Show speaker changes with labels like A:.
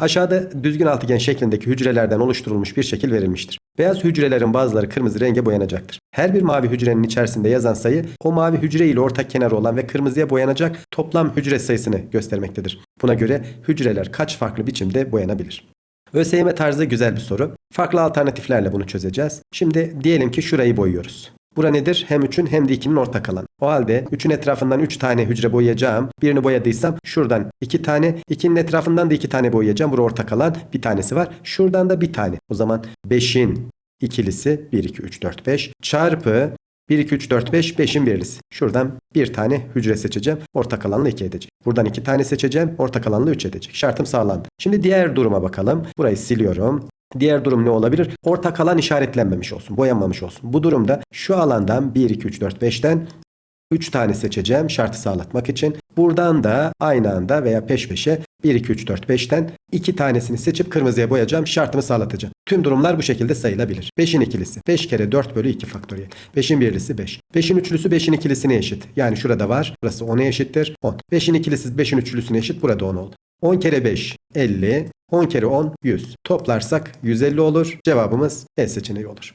A: Aşağıda düzgün altıgen şeklindeki hücrelerden oluşturulmuş bir şekil verilmiştir. Beyaz hücrelerin bazıları kırmızı renge boyanacaktır. Her bir mavi hücrenin içerisinde yazan sayı o mavi hücre ile ortak kenarı olan ve kırmızıya boyanacak toplam hücre sayısını göstermektedir. Buna göre hücreler kaç farklı biçimde boyanabilir? ÖSYM tarzı güzel bir soru. Farklı alternatiflerle bunu çözeceğiz. Şimdi diyelim ki şurayı boyuyoruz. Bura nedir? Hem 3'ün hem de 2'nin ortak alanı. O halde 3'ün etrafından 3 tane hücre boyayacağım. Birini boyadıysam şuradan 2 tane, 2'nin etrafından da 2 tane boyayacağım. Bura ortak alan bir tanesi var. Şuradan da bir tane. O zaman 5'in ikilisi 1, 2, 3, 4, 5 çarpı 1, 2, 3, 4, 5, 5'in birlisi. Şuradan bir tane hücre seçeceğim. Ortak alanla 2 edecek. Buradan 2 tane seçeceğim. Ortak alanla 3 edecek. Şartım sağlandı. Şimdi diğer duruma bakalım. Burayı siliyorum. Diğer durum ne olabilir? Ortak alan işaretlenmemiş olsun, boyanmamış olsun. Bu durumda şu alandan 1, 2, 3, 4, 5'ten 3 tane seçeceğim şartı sağlatmak için. Buradan da aynı anda veya peş peşe 1, 2, 3, 4, 5'ten 2 tanesini seçip kırmızıya boyayacağım. Şartımı sağlatacağım. Tüm durumlar bu şekilde sayılabilir. 5'in ikilisi. 5 kere 4 bölü 2 faktöriyel. 5'in birlisi 5. 5'in üçlüsü 5'in ikilisine eşit. Yani şurada var. Burası 10'a eşittir. 10. 5'in ikilisi 5'in üçlüsüne eşit. Burada 10 oldu. 10 kere 5 50. 10 kere 10 100. Toplarsak 150 olur. Cevabımız E seçeneği olur.